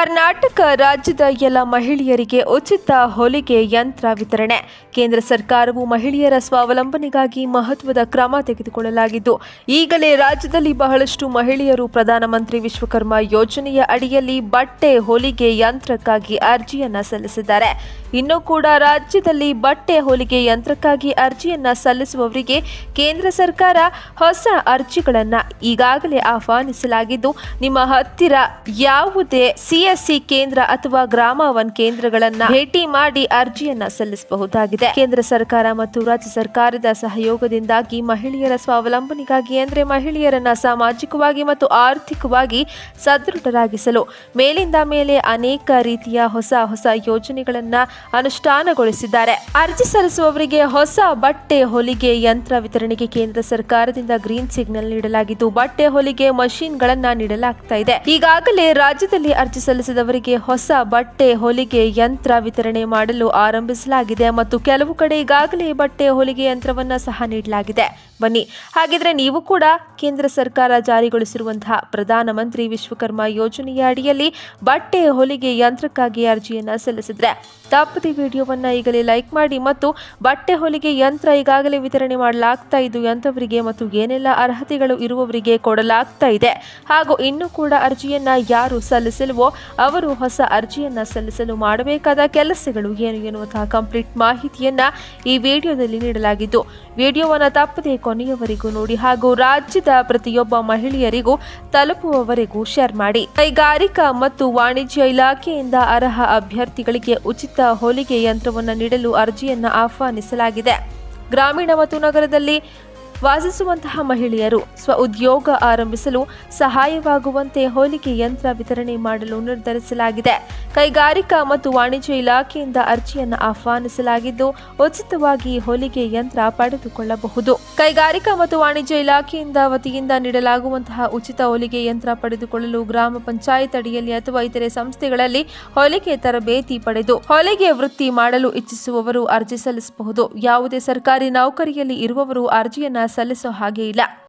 ಕರ್ನಾಟಕ ರಾಜ್ಯದ ಎಲ್ಲ ಮಹಿಳೆಯರಿಗೆ ಉಚಿತ ಹೊಲಿಗೆ ಯಂತ್ರ ವಿತರಣೆ. ಕೇಂದ್ರ ಸರ್ಕಾರವು ಮಹಿಳೆಯರ ಸ್ವಾವಲಂಬನೆಗಾಗಿ ಮಹತ್ವದ ಕ್ರಮ ತೆಗೆದುಕೊಳ್ಳಲಾಗಿದ್ದು, ಈಗಲೇ ರಾಜ್ಯದಲ್ಲಿ ಬಹಳಷ್ಟು ಮಹಿಳೆಯರು ಪ್ರಧಾನಮಂತ್ರಿ ವಿಶ್ವಕರ್ಮ ಯೋಜನೆಯ ಅಡಿಯಲ್ಲಿ ಬಟ್ಟೆ, ಹೊಲಿಗೆ ಯಂತ್ರಕ್ಕಾಗಿ ಅರ್ಜಿಯನ್ನ ಸಲ್ಲಿಸಿದ್ದಾರೆ. ಇನ್ನು ಕೂಡ ರಾಜ್ಯದಲ್ಲಿ ಬಟ್ಟೆ, ಹೊಲಿಗೆ ಯಂತ್ರಕ್ಕಾಗಿ ಅರ್ಜಿಯನ್ನ ಸಲ್ಲಿಸುವವರಿಗೆ ಕೇಂದ್ರ ಸರ್ಕಾರ ಹೊಸ ಅರ್ಜಿಗಳನ್ನು ಈಗಾಗಲೇ ಆಹ್ವಾನಿಸಲಾಗಿದ್ದು, ನಿಮ್ಮ ಹತ್ತಿರ ಯಾವುದೇ ಸಿಎಸ್ಸಿ ಕೇಂದ್ರ ಅಥವಾ ಗ್ರಾಮ ಒನ್ ಕೇಂದ್ರಗಳನ್ನ ಭೇಟಿ ಮಾಡಿ ಅರ್ಜಿಯನ್ನ ಸಲ್ಲಿಸಬಹುದಾಗಿದೆ. ಕೇಂದ್ರ ಸರ್ಕಾರ ಮತ್ತು ರಾಜ್ಯ ಸರ್ಕಾರದ ಸಹಯೋಗದಿಂದಾಗಿ ಮಹಿಳೆಯರ ಸ್ವಾವಲಂಬನೆಗಾಗಿ ಅಂದ್ರೆ ಮಹಿಳೆಯರನ್ನ ಸಾಮಾಜಿಕವಾಗಿ ಮತ್ತು ಆರ್ಥಿಕವಾಗಿ ಸದೃಢರಾಗಿಸಲು ಮೇಲಿಂದ ಮೇಲೆ ಅನೇಕ ರೀತಿಯ ಹೊಸ ಹೊಸ ಯೋಜನೆಗಳನ್ನ ಅನುಷ್ಠಾನಗೊಳಿಸಿದ್ದಾರೆ. ಅರ್ಜಿ ಸಲ್ಲಿಸುವವರಿಗೆ ಹೊಸ ಬಟ್ಟೆ, ಹೊಲಿಗೆ, ಯಂತ್ರ ವಿತರಣೆಗೆ ಕೇಂದ್ರ ಸರ್ಕಾರದಿಂದ ಗ್ರೀನ್ ಸಿಗ್ನಲ್ ನೀಡಲಾಗಿದ್ದು, ಬಟ್ಟೆ, ಹೊಲಿಗೆ, ಮಷೀನ್ಗಳನ್ನ ನೀಡಲಾಗ್ತಾ ಇದೆ. ಈಗಾಗಲೇ ರಾಜ್ಯದಲ್ಲಿ ಅರ್ಜಿ ಸಲ್ಲಿಸಿದವರಿಗೆ ಹೊಸ ಬಟ್ಟೆ, ಹೊಲಿಗೆ, ಯಂತ್ರ ವಿತರಣೆ ಮಾಡಲು ಆರಂಭಿಸಲಾಗಿದೆ ಮತ್ತು ಕೆಲವು ಕಡೆ ಈಗಾಗಲೇ ಬಟ್ಟೆ, ಹೊಲಿಗೆ ಯಂತ್ರವನ್ನು ಸಹ ನೀಡಲಾಗಿದೆ. ಬನ್ನಿ. ಹಾಗಿದ್ರೆ ನೀವು ಕೂಡ ಕೇಂದ್ರ ಸರ್ಕಾರ ಜಾರಿಗೊಳಿಸಿರುವಂತಹ ಪ್ರಧಾನಮಂತ್ರಿ ವಿಶ್ವಕರ್ಮ ಯೋಜನೆಯ ಅಡಿಯಲ್ಲಿ ಬಟ್ಟೆ, ಹೊಲಿಗೆ ಯಂತ್ರಕ್ಕಾಗಿ ಅರ್ಜಿಯನ್ನು ಸಲ್ಲಿಸಿದ್ರೆ ತಪ್ಪದೆ ವಿಡಿಯೋವನ್ನ ಈಗಲೇ ಲೈಕ್ ಮಾಡಿ ಮತ್ತು ಬಟ್ಟೆ, ಹೊಲಿಗೆ ಯಂತ್ರ ಈಗಾಗಲೇ ವಿತರಣೆ ಮಾಡಲಾಗ್ತಾ ಇದ್ದು ಎಂಥವರಿಗೆ ಮತ್ತು ಏನೆಲ್ಲ ಅರ್ಹತೆಗಳು ಇರುವವರಿಗೆ ಕೊಡಲಾಗ್ತಾ ಇದೆ. ಹಾಗೂ ಇನ್ನೂ ಕೂಡ ಅರ್ಜಿಯನ್ನ ಯಾರು ಸಲ್ಲಿಸಲ್ವೋ ಅವರು ಹೊಸ ಅರ್ಜಿಯನ್ನ ಸಲ್ಲಿಸಲು ಮಾಡಬೇಕಾದ ಕೆಲಸಗಳು ಏನು ಎನ್ನುವಂತಹ ಕಂಪ್ಲೀಟ್ ಮಾಹಿತಿಯನ್ನ ಈ ವಿಡಿಯೋದಲ್ಲಿ ನೀಡಲಾಗಿದ್ದು. ವಿಡಿಯೋವನ್ನು ತಪ್ಪದೆ ಕೊನೆಯವರೆಗೂ ನೋಡಿ ಹಾಗೂ ರಾಜ್ಯದ ಪ್ರತಿಯೊಬ್ಬ ಮಹಿಳೆಯರಿಗೂ ತಲುಪುವವರೆಗೂ ಶೇರ್ ಮಾಡಿ. ಕೈಗಾರಿಕಾ ಮತ್ತು ವಾಣಿಜ್ಯ ಇಲಾಖೆಯಿಂದ ಅರ್ಹ ಅಭ್ಯರ್ಥಿಗಳಿಗೆ ಉಚಿತ ಹೊಲಿಗೆ ಯಂತ್ರವನ್ನು ನೀಡಲು ಅರ್ಜಿಯನ್ನು ಆಹ್ವಾನಿಸಲಾಗಿದೆ. ಗ್ರಾಮೀಣ ಮತ್ತು ನಗರದಲ್ಲಿ ವಾಸಿಸುವಂತಹ ಮಹಿಳೆಯರು ಸ್ವ ಉದ್ಯೋಗ ಆರಂಭಿಸಲು ಸಹಾಯವಾಗುವಂತೆ ಹೋಲಿಕೆ ಯಂತ್ರ ವಿತರಣೆ ಮಾಡಲು ನಿರ್ಧರಿಸಲಾಗಿದೆ. ಕೈಗಾರಿಕಾ ಮತ್ತು ವಾಣಿಜ್ಯ ಇಲಾಖೆಯಿಂದ ಅರ್ಜಿಯನ್ನು ಆಹ್ವಾನಿಸಲಾಗಿದ್ದು, ಉಚಿತವಾಗಿ ಹೊಲಿಗೆ ಯಂತ್ರ ಪಡೆದುಕೊಳ್ಳಬಹುದು. ಕೈಗಾರಿಕಾ ಮತ್ತು ವಾಣಿಜ್ಯ ಇಲಾಖೆಯಿಂದ ವತಿಯಿಂದ ನೀಡಲಾಗುವಂತಹ ಉಚಿತ ಹೊಲಿಗೆ ಯಂತ್ರ ಪಡೆದುಕೊಳ್ಳಲು ಗ್ರಾಮ ಪಂಚಾಯತ್ ಅಡಿಯಲ್ಲಿ ಅಥವಾ ಇತರೆ ಸಂಸ್ಥೆಗಳಲ್ಲಿ ಹೊಲಿಗೆ ತರಬೇತಿ ಪಡೆದು ಹೊಲಿಗೆ ವೃತ್ತಿ ಮಾಡಲು ಇಚ್ಛಿಸುವವರು ಅರ್ಜಿ ಸಲ್ಲಿಸಬಹುದು. ಯಾವುದೇ ಸರ್ಕಾರಿ ನೌಕರಿಯಲ್ಲಿ ಇರುವವರು ಅರ್ಜಿಯನ್ನ ಸಲ್ಲಿಸೋ ಹಾಗೆ ಇಲ್ಲ.